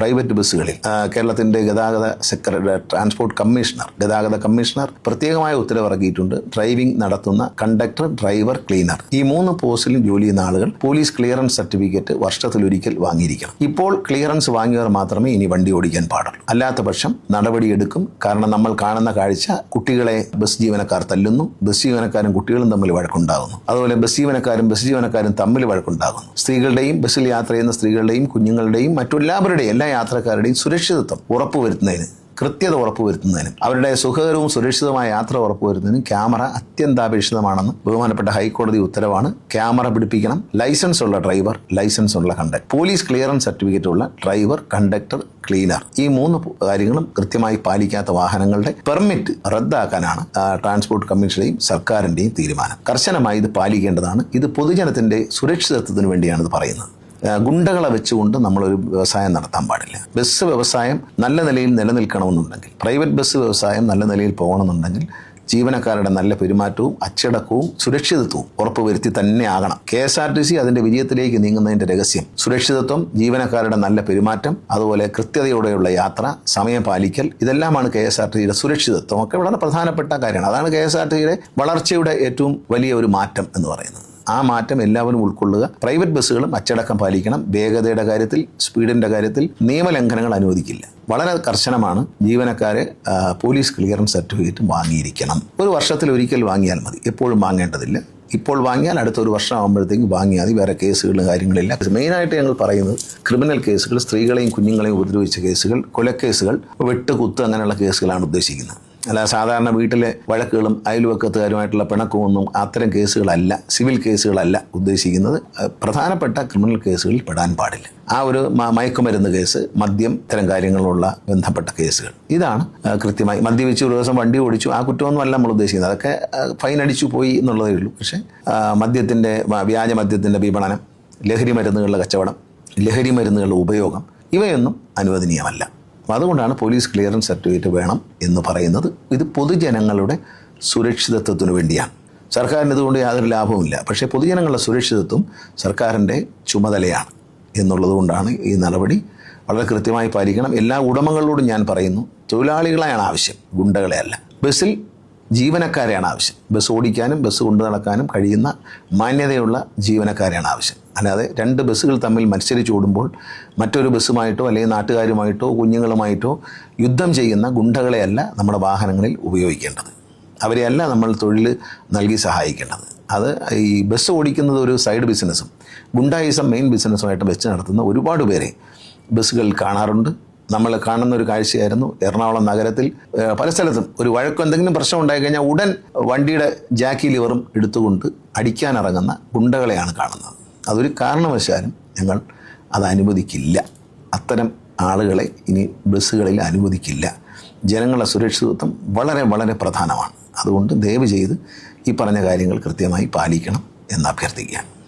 Private ബസ്സുകളിൽ കേരളത്തിന്റെ ഗതാഗത സെക്രട്ടറി ട്രാൻസ്പോർട്ട് കമ്മീഷണർ ഗതാഗത കമ്മീഷണർ പ്രത്യേകമായ ഉത്തരവിറക്കിയിട്ടുണ്ട്. ഡ്രൈവിംഗ് നടത്തുന്ന കണ്ടക്ടർ ഡ്രൈവർ ക്ലീനർ. ഈ മൂന്ന് പോസ്റ്റിലും ജോലി ചെയ്യുന്ന ആളുകൾ പോലീസ് ക്ലിയറൻസ് സർട്ടിഫിക്കറ്റ് വർഷത്തിലൊരിക്കൽ വാങ്ങിയിരിക്കണം. ഇപ്പോൾ ക്ലിയറൻസ് വാങ്ങിയവർ മാത്രമേ ഇനി വണ്ടി ഓടിക്കാൻ പാടുള്ളൂ. അല്ലാത്ത പക്ഷം നടപടിയെടുക്കും കാരണം നമ്മൾ കാണുന്ന കാഴ്ച കുട്ടികളെ ബസ് ജീവനക്കാർ തല്ലുന്നു. ബസ് ജീവനക്കാരും കുട്ടികളും തമ്മിൽ വഴക്കുണ്ടാകുന്നു. അതുപോലെ ബസ് ജീവനക്കാരും ബസ് ജീവനക്കാരും തമ്മിൽ വഴക്കുണ്ടാകുന്നു. സ്ത്രീകളുടെയും ബസ്സിൽ യാത്ര ചെയ്യുന്ന സ്ത്രീകളുടെയും കുഞ്ഞുങ്ങളുടെയും മറ്റെല്ലാവരുടെയും എല്ലാ യാത്രക്കാരുടെയും സുരക്ഷിതത്വം ഉറപ്പുവരുത്തുന്നതിന് കൃത്യത ഉറപ്പുവരുത്തുന്നതിനും അവരുടെ സുഖകരവും സുരക്ഷിതമായ യാത്ര ഉറപ്പുവരുത്തുന്നതിനും ക്യാമറ അത്യന്താപേക്ഷിതമാണെന്ന് ബഹുമാനപ്പെട്ട ഹൈക്കോടതി ഉത്തരവാണ്. ക്യാമറ പിടിപ്പിക്കണം. ലൈസൻസ് ഉള്ള ഡ്രൈവർ ലൈസൻസ് ഉള്ള കണ്ടക്ടർ. പോലീസ് ക്ലിയറൻസ് സർട്ടിഫിക്കറ്റ് ഉള്ള ഡ്രൈവർ കണ്ടക്ടർ ക്ലീനർ. ഈ മൂന്ന് കാര്യങ്ങളും കൃത്യമായി പാലിക്കാത്ത വാഹനങ്ങളുടെ പെർമിറ്റ് റദ്ദാക്കാനാണ് ട്രാൻസ്പോർട്ട് കമ്മീഷന്റെയും സർക്കാരിന്റെയും തീരുമാനം. കർശനമായി ഇത് പാലിക്കേണ്ടതാണ്. ഇത് പൊതുജനത്തിന്റെ സുരക്ഷിതത്വത്തിന് വേണ്ടിയാണ് ഇത് പറയുന്നത്. ഗുണ്ടകളെ വെച്ചുകൊണ്ട് നമ്മളൊരു വ്യവസായം നടത്താൻ പാടില്ല. ബസ് വ്യവസായം നല്ല നിലയിൽ നിലനിൽക്കണമെന്നുണ്ടെങ്കിൽ പ്രൈവറ്റ് ബസ് വ്യവസായം നല്ല നിലയിൽ പോകണമെന്നുണ്ടെങ്കിൽ ജീവനക്കാരുടെ നല്ല പെരുമാറ്റവും അച്ചടക്കവും സുരക്ഷിതത്വവും ഉറപ്പുവരുത്തി തന്നെ ആകണം. K S R T C അതിന്റെ വിജയത്തിലേക്ക് നീങ്ങുന്നതിന്റെ രഹസ്യം സുരക്ഷിതത്വം ജീവനക്കാരുടെ നല്ല പെരുമാറ്റം അതുപോലെ കൃത്യതയോടെയുള്ള യാത്ര സമയം പാലിക്കൽ ഇതെല്ലാമാണ് കെ എസ് ആർ ടി സിയുടെ സുരക്ഷിതത്വം ഒക്കെ വളരെ പ്രധാനപ്പെട്ട കാര്യമാണ്. അതാണ് കെ എസ് ആർ ടി സിയുടെ വളർച്ചയുടെ ഏറ്റവും വലിയ ഒരു മാറ്റം എന്ന് പറയുന്നത്. ആ മാറ്റം എല്ലാവരും ഉൾക്കൊള്ളുക. പ്രൈവറ്റ് ബസ്സുകളും അച്ചടക്കം പാലിക്കണം. വേഗതയുടെ കാര്യത്തിൽ സ്പീഡിന്റെ കാര്യത്തിൽ നിയമലംഘനങ്ങൾ അനുവദിക്കില്ല. വളരെ കർശനമാണ് ജീവനക്കാരെ പോലീസ് ക്ലിയറൻസ് സർട്ടിഫിക്കറ്റ് വാങ്ങിയിരിക്കണം. ഒരു വർഷത്തിൽ ഒരിക്കൽ വാങ്ങിയാൽ മതി. എപ്പോഴും വാങ്ങേണ്ടതില്ല. ഇപ്പോൾ വാങ്ങിയാൽ അടുത്ത ഒരു വർഷം ആകുമ്പോഴത്തേക്ക് വാങ്ങിയാൽ മതി. വേറെ കേസുകളും കാര്യങ്ങളില്ല. മെയിനായിട്ട് ഞങ്ങൾ പറയുന്നത് ക്രിമിനൽ കേസുകൾ സ്ത്രീകളെയും കുഞ്ഞുങ്ങളെയും ഉപദ്രവിച്ച കേസുകൾ കൊലക്കേസുകൾ വെട്ടുകുത്ത് അങ്ങനെയുള്ള കേസുകളാണ് ഉദ്ദേശിക്കുന്നത്. അല്ല സാധാരണ വീട്ടിലെ വഴക്കുകളും അയൽവക്കത്തുകാരുമായിട്ടുള്ള പിണക്കമൊന്നും അത്തരം കേസുകളല്ല സിവിൽ കേസുകളല്ല ഉദ്ദേശിക്കുന്നത്. പ്രധാനപ്പെട്ട ക്രിമിനൽ കേസുകളിൽ പെടാൻ പാടില്ല. ആ ഒരു മയക്കുമരുന്ന് കേസ് മദ്യം ഇത്തരം കാര്യങ്ങളുള്ള ബന്ധപ്പെട്ട കേസുകൾ. ഇതാണ് കൃത്യമായി. മദ്യപിച്ച് ഒരു ദിവസം വണ്ടി ഓടിച്ചു ആ കുറ്റമൊന്നും അല്ല നമ്മൾ ഉദ്ദേശിക്കുന്നത്. അതൊക്കെ ഫൈൻ അടിച്ചു പോയി എന്നുള്ളതേ ഉള്ളൂ. പക്ഷേ മദ്യത്തിന്റെ വ്യാജ മദ്യത്തിന്റെ വിപണനം ലഹരി മരുന്നുകളുടെ കച്ചവടം ലഹരി മരുന്നുകളുടെ ഉപയോഗം ഇവയൊന്നും അനുവദനീയമല്ല. അപ്പോൾ അതുകൊണ്ടാണ് പോലീസ് ക്ലിയറൻസ് സർട്ടിഫിക്കറ്റ് വേണം എന്ന് പറയുന്നത്. ഇത് പൊതുജനങ്ങളുടെ സുരക്ഷിതത്വത്തിനു വേണ്ടിയാണ്. സർക്കാരിന് ഇതുകൊണ്ട് യാതൊരു ലാഭവുമില്ല പക്ഷേ പൊതുജനങ്ങളുടെ സുരക്ഷിതത്വം സർക്കാരിന്റെ ചുമതലയാണ് എന്നുള്ളത് കൊണ്ടാണ് ഈ നടപടി വളരെ കൃത്യമായി പാലിക്കണം. എല്ലാ ഉടമകളോടും ഞാൻ പറയുന്നു തൊഴിലാളികളെയാണ് ആവശ്യം ഗുണ്ടകളെ അല്ല. ബസ്സിൽ ജീവനക്കാരെയാണ് ആവശ്യം. ബസ് ഓടിക്കാനും ബസ് കൊണ്ടു നടക്കാനും കഴിയുന്ന മാന്യതയുള്ള ജീവനക്കാരെയാണ് ആവശ്യം. അല്ലാതെ രണ്ട് ബസ്സുകൾ തമ്മിൽ മത്സരിച്ച് ഓടുമ്പോൾ മറ്റൊരു ബസ്സുമായിട്ടോ അല്ലെങ്കിൽ നാട്ടുകാരുമായിട്ടോ കുഞ്ഞുങ്ങളുമായിട്ടോ യുദ്ധം ചെയ്യുന്ന ഗുണ്ടകളെയല്ല നമ്മുടെ വാഹനങ്ങളിൽ ഉപയോഗിക്കേണ്ടത്. അവരെയല്ല നമ്മൾ തൊഴിൽ നൽകി സഹായിക്കേണ്ടത്. അത് ഈ ബസ് ഓടിക്കുന്നത് ഒരു സൈഡ് ബിസിനസ്സും ഗുണ്ടായിസം മെയിൻ ബിസിനസ്സുമായിട്ട് വെച്ച് നടത്തുന്ന ഒരുപാട് പേരെ ബസ്സുകൾ കാണാറുണ്ട്. നമ്മൾ കാണുന്ന ഒരു കാഴ്ചയായിരുന്നു എറണാകുളം നഗരത്തിൽ. പല സ്ഥലത്തും ഒരു വഴക്കം എന്തെങ്കിലും പ്രശ്നം ഉണ്ടായി കഴിഞ്ഞാൽ ഉടൻ വണ്ടിയുടെ ജാക്കി ലിവറും എടുത്തുകൊണ്ട് അടിക്കാനിറങ്ങുന്ന ഗുണ്ടകളെയാണ് കാണുന്നത്. അതൊരു കാരണവശാലും ഞങ്ങൾ അത് അനുവദിക്കില്ല. അത്തരം ആളുകളെ ഇനി ബസ്സുകളിൽ അനുവദിക്കില്ല. ജനങ്ങളുടെ സുരക്ഷിതത്വം വളരെ വളരെ പ്രധാനമാണ്. അതുകൊണ്ട് ദയവ് ചെയ്ത് ഈ പറഞ്ഞ കാര്യങ്ങൾ കൃത്യമായി പാലിക്കണം എന്ന് അഭ്യർത്ഥിക്കുകയാണ്.